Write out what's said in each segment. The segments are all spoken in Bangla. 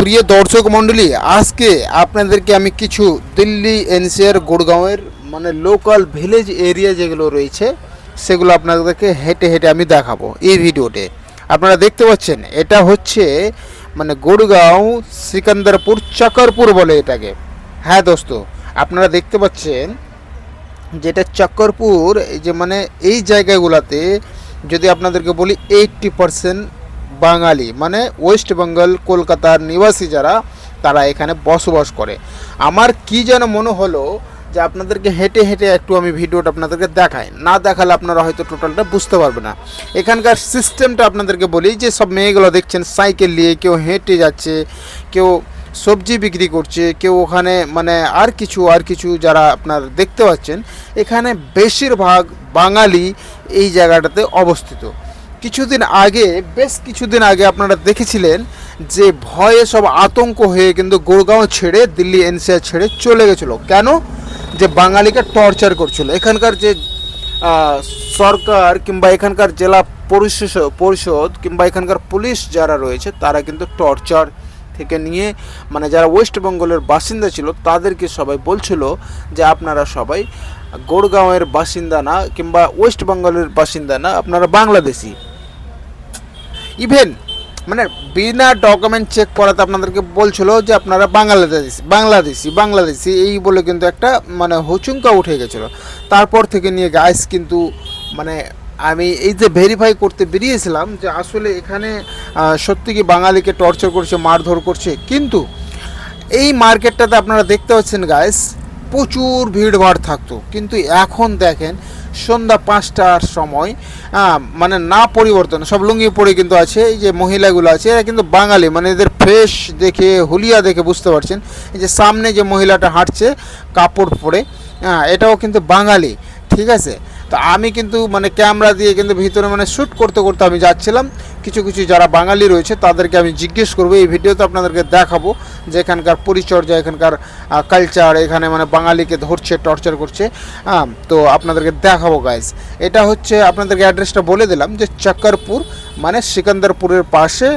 প্রিয় দর্শক মণ্ডলী, আজকে আপনাদেরকে আমি কিছু দিল্লি এনসিআর গুড়গাঁওয়ের মানে লোকাল ভিলেজ এরিয়া যেগুলো রয়েছে, সেগুলো আপনাদেরকে হেঁটে হেঁটে আমি দেখাবো এই ভিডিওতে। আপনারা দেখতে পাচ্ছেন, এটা হচ্ছে মানে গুড়গাঁও সিকান্দারপুর চকরপুর বলে এটাকে। হ্যাঁ দোস্ত, আপনারা দেখতে পাচ্ছেন যেটা চক্করপুর যে মানে এই জায়গাগুলোতে যদি আপনাদেরকে বলি এইটটি পারসেন্ট বাঙালি মানে ওয়েস্ট বেঙ্গল, কলকাতার নিবাসী যারা, তারা এখানে বসবাস করে। আমার কি যেন মনে হলো যে আপনাদেরকে হেঁটে হেঁটে একটু আমি ভিডিওটা আপনাদেরকে দেখাই। না দেখালে আপনারা হয়তো টোটালটা বুঝতে পারবে না। এখানকার সিস্টেমটা আপনাদেরকে বলি, যে সব মেয়েগুলো দেখছেন, সাইকেল নিয়ে কেউ হেঁটে যাচ্ছে, কেউ সবজি বিক্রি করছে, কেউ ওখানে মানে আর কিছু আর কিছু যারা আপনার দেখতে পাচ্ছেন, এখানে বেশিরভাগ বাঙালি এই জায়গাটাতে অবস্থিত। কিছুদিন আগে, বেশ কিছুদিন আগে আপনারা দেখেছিলেন যে ভয়ে সব আতঙ্ক হয়ে কিন্তু গুড়গাঁও ছেড়ে দিল্লি এনসিআর ছেড়ে চলে গেছিল। কেন? যে বাঙালিকে টর্চার করছিল। এখানকার যে সরকার কিংবা এখানকার জেলা পরিষদ পরিষদ কিংবা এখানকার পুলিশ যারা রয়েছে, তারা কিন্তু টর্চার থেকে নিয়ে মানে যারা ওয়েস্ট বেঙ্গলের বাসিন্দা ছিল, তাদেরকে সবাই বলছিল যে আপনারা সবাই গোড়গাঁওয়ের বাসিন্দা না কিংবা ওয়েস্ট বেঙ্গলের বাসিন্দা না, আপনারা বাংলাদেশি। ইভেন মানে বিনা ডকুমেন্ট চেক করাতে আপনাদেরকে বলছিল যে আপনারা বাংলাদেশ, বাংলাদেশি বাংলাদেশি, এই বলে কিন্তু একটা মানে হচুঙ্কা উঠে গেছিল। তারপর থেকে নিয়ে গাইস কিন্তু মানে আমি এই যে ভেরিফাই করতে বেরিয়েছিলাম যে আসলে এখানে সত্যি কি বাঙালিকে টর্চার করছে, মারধর করছে? কিন্তু এই মার্কেটটাতে আপনারা দেখতে পাচ্ছেন গাইস প্রচুর ভিড়ভাড় থাকতো। কিন্তু এখন দেখেন সন্ধ্যা পাঁচটার সময় মানে না পরিবর্তন, সব লুঙ্গি পরে কিন্তু আছে, এই যে মহিলাগুলো আছে, এরা কিন্তু বাঙালি মানে এদের ফ্রেশ দেখে, হুলিয়া দেখে বুঝতে পারছেন। এই যে সামনে যে মহিলাটা হাঁটছে, কাপড় পরে হ্যাঁ এটাও কিন্তু বাঙালি, ঠিক আছে? তো আমি কিন্তু মানে ক্যামেরা দিয়ে কিন্তু ভিতরে মানে শ্যুট করতে করতে আমি যাচ্ছিলাম। কিছু কিছু যারা বাঙালি রয়েছে তাদেরকে আমি জিজ্ঞেস করব, এই ভিডিওতে আপনাদেরকে দেখাবো যে এখানকার পরিচর্যা, এখানকার কালচার এখানে মানে বাঙালিকে ধরছে টর্চার করছে। হ্যাঁ তো আপনাদেরকে দেখাবো গাইজ এটা হচ্ছে আপনাদেরকে অ্যাড্রেসটা বলে দিলাম যে চক্করপুর মানে সিকান্দারপুরের পাশে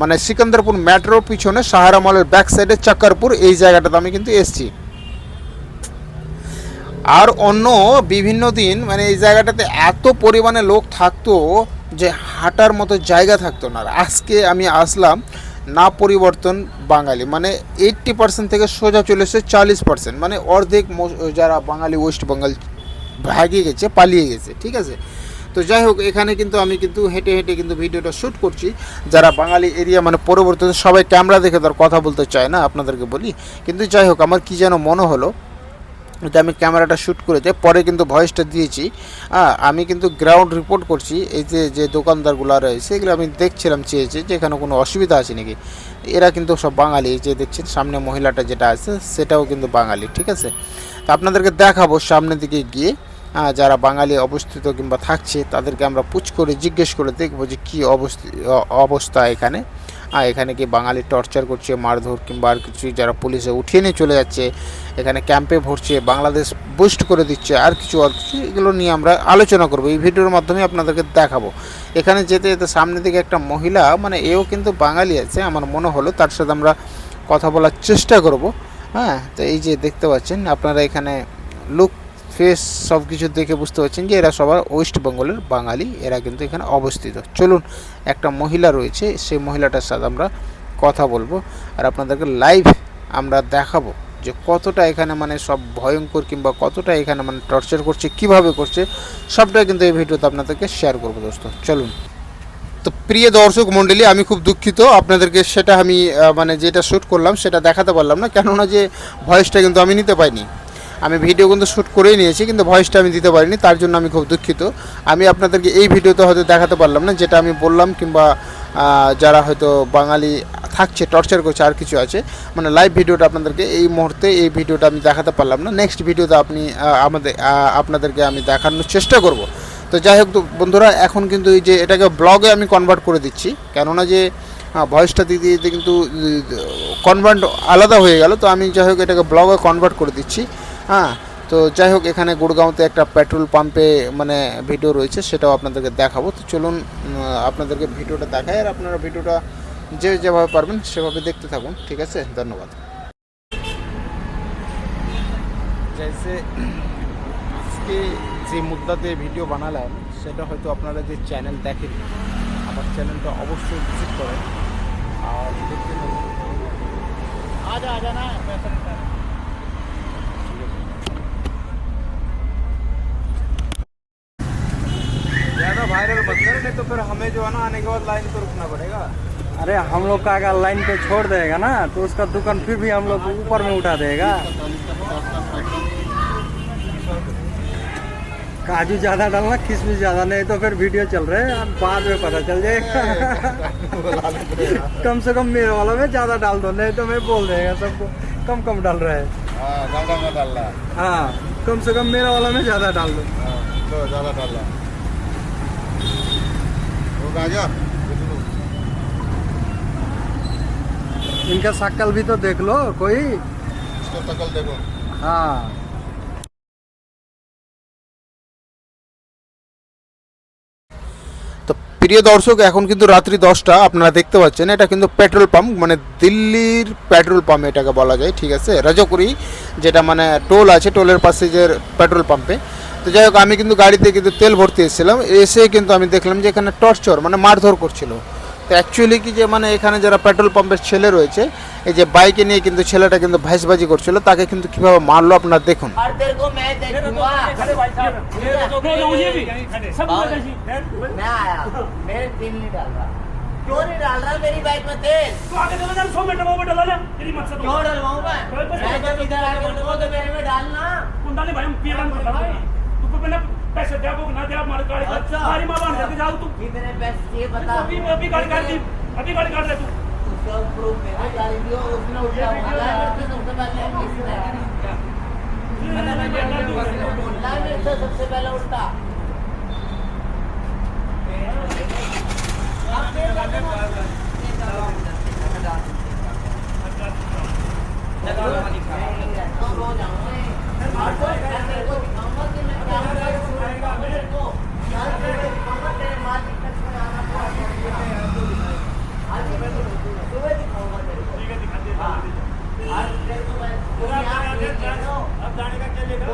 মানে সিকান্দারপুর মেট্রোর পিছনে সাহারা মলের ব্যাক সাইডে চক্করপুর, এই জায়গাটাতে আমি কিন্তু এসছি। আর অন্য বিভিন্ন দিন মানে এই জায়গাটাতে এত পরিমাণে লোক থাকতো যে হাঁটার মতো জায়গা থাকতো না। আজকে আমি আসলাম না পরিবর্তন বাঙালি মানে এইট্টি পার্সেন্ট থেকে সোজা চলে এসেছে চালিশ পার্সেন্ট মানে অর্ধেক যারা বাঙালি ওয়েস্ট বেঙ্গল ভাগিয়ে গেছে, পালিয়ে গেছে, ঠিক আছে? তো যাই হোক, এখানে কিন্তু আমি কিন্তু হেঁটে হেঁটে কিন্তু ভিডিওটা শ্যুট করছি। যারা বাঙালি এরিয়া মানে পরবর্তীতে সবাই ক্যামেরা দেখে তার কথা বলতে চায় না, আপনাদেরকে বলি। কিন্তু যাই হোক, আমার কি যেন মনে হলো যে আমি ক্যামেরাটা শ্যুট করেতে পরে কিন্তু ভয়েসটা দিয়েছি। আমি কিন্তু গ্রাউন্ড রিপোর্ট করছি, এই যে যে দোকানদারগুলো রয়েছে, এগুলো আমি দেখছিলাম চেয়েছি যে এখানে কোনো অসুবিধা আছে নাকি। এরা কিন্তু সব বাঙালি যে দেখছেন সামনে মহিলাটা যেটা আছে, সেটাও কিন্তু বাঙালি, ঠিক আছে? তো আপনাদেরকে দেখাবো সামনের দিকে গিয়ে যারা বাঙালি অবস্থিত কিংবা থাকছে, তাদেরকে আমরা পুচ করে জিজ্ঞেস করে দেখব যে কী অবস্থা এখানে। আর এখানে কি বাঙালি টর্চার করছে, মারধর কিংবা আর কিছু যারা পুলিশে উঠিয়ে নিয়ে চলে যাচ্ছে, এখানে ক্যাম্পে ভরছে, বাংলাদেশ বুস্ট করে দিচ্ছে, আর কিছু আর কিছু এগুলো নিয়ে আমরা আলোচনা করব। এই ভিডিওর মাধ্যমে আপনাদেরকে দেখাবো। এখানে যেতে যেতে সামনে দিকে একটা মহিলা মানে এও কিন্তু বাঙালি আছে, আমার মনে হলো, তার সাথে আমরা কথা বলার চেষ্টা করব। হ্যাঁ তো এই যে দেখতে পাচ্ছেন, আপনারা এখানে লুক ফেস সব কিছু দেখে বুঝতে পারছেন যে এরা সবার ওয়েস্ট বেঙ্গলের বাঙালি, এরা কিন্তু এখানে অবস্থিত। চলুন, একটা মহিলা রয়েছে, সেই মহিলাটার সাথে আমরা কথা বলব আর আপনাদেরকে লাইভ আমরা দেখাবো যে কতটা এখানে মানে সব ভয়ঙ্কর কিংবা কতটা এখানে মানে টর্চার করছে, কীভাবে করছে, সবটাই কিন্তু এই ভিডিওতে আপনাদেরকে শেয়ার করব দোস্ত। চলুন। তো প্রিয় দর্শক মণ্ডলী আমি খুব দুঃখিত। আপনাদেরকে সেটা আমি মানে যেটা শ্যুট করলাম, সেটা দেখাতে পারলাম না, কেননা যে ভয়েসটা কিন্তু আমি নিতে পাইনি। আমি ভিডিও কিন্তু শ্যুট করেই নিয়েছি, কিন্তু ভয়েসটা আমি দিতে পারিনি, তার জন্য আমি খুব দুঃখিত। আমি আপনাদেরকে এই ভিডিওতে হয়তো দেখাতে পারলাম না, যেটা আমি বললাম কিংবা যারা হয়তো বাঙালি থাকছে টর্চার করছে, আর কিছু আছে মানে লাইভ ভিডিওটা আপনাদেরকে এই মুহূর্তে এই ভিডিওটা আমি দেখাতে পারলাম না। নেক্সট ভিডিওতে আপনি আমাদের আপনাদেরকে আমি দেখানোর চেষ্টা করব। তো যাই হোক বন্ধুরা, এখন কিন্তু এই যে এটাকে ব্লগে আমি কনভার্ট করে দিচ্ছি, কেননা যে ভয়েসটা দিতে দিতে কিন্তু কনভার্ট আলাদা হয়ে গেল, তো আমি যাই হোক এটাকে ব্লগে কনভার্ট করে দিচ্ছি। হ্যাঁ তো যাই হোক এখানে গুড়গাঁওতে একটা পেট্রোল পাম্পে মানে ভিডিও রয়েছে সেটাও আপনাদেরকে দেখাবো। তো চলুন আপনাদেরকে ভিডিওটা দেখায় আর আপনারা ভিডিওটা যে যেভাবে পারবেন সেভাবে দেখতে থাকুন ঠিক আছে? ধন্যবাদ। जैसे আজকে যে মুদ্রাতে ভিডিও বানালাম সেটা হয়তো আপনারা যে চ্যানেল দেখেন আমার চ্যানেলটা অবশ্যই ভিজিট করেন আর দেখতে না हमें जो है ना आने के बाद लाइन पर रुकना पड़ेगा। अरे हम लोग का अगर लाइन पे छोड़ देगा ना तो उसका दुकान फिर भी हम लोग ऊपर में उठा देगा। काजू ज़्यादा डालना किशमिश ज़्यादा नहीं तो फिर वीडियो चल रहे हैं बाद में पता चल जाएगा। कम से कम मेरे वालों में ज़्यादा डाल दो नहीं तो मैं बोल देगा सबको कम कम डाल रहा है। हाँ ज़्यादा डालना। हाँ कम से कम मेरा वाला में ज़्यादा डाल दो। हाँ ज़्यादा डालना। वो गाजा इनका शक्ल भी तो देख लो कोई इसको शकल देखो हाँ তো প্রিয় দর্শক এখন কিন্তু রাত্রি দশটা আপনারা দেখতে পাচ্ছেন এটা কিন্তু পেট্রোল পাম্প মানে দিল্লির পেট্রোল পাম্প এটাকে বলা যায় ঠিক আছে রাজকুরি যেটা মানে টোল আছে টোলের পাশে যে পেট্রোল পাম্পে তো যাই হোক আমি কিন্তু গাড়িতে কিন্তু তেল ভর্তি এসেছিলাম এসে কিন্তু আমি দেখলাম যে এখানে টর্চর মানে মারধর করছিল তো অ্যাকচুয়ালি কি যে মানে এখানে যারা পেট্রোল পাম্পের ছেলে রয়েছে এই যে বাইকে নিয়ে কিন্তু ছেলেটা কিন্তু ভাইসবাজি করছিল তাকে কিন্তু কীভাবে মারলো আপনার দেখুন पैसे दिया वो ना दिया मार गाड़ी अच्छा। मारी माँ बाँध के जाओ तू। ये पैसे ये बता। अभी अभी गाड़ी काट दी अभी गाड़ी काट ले तू। सब प्रूफ मेरे गाड़ी दियो और उसने उठा मारा करते सबसे पहले इसने मैंने सबसे पहले उठा लगा अच्छा। अच्छा। अच्छा।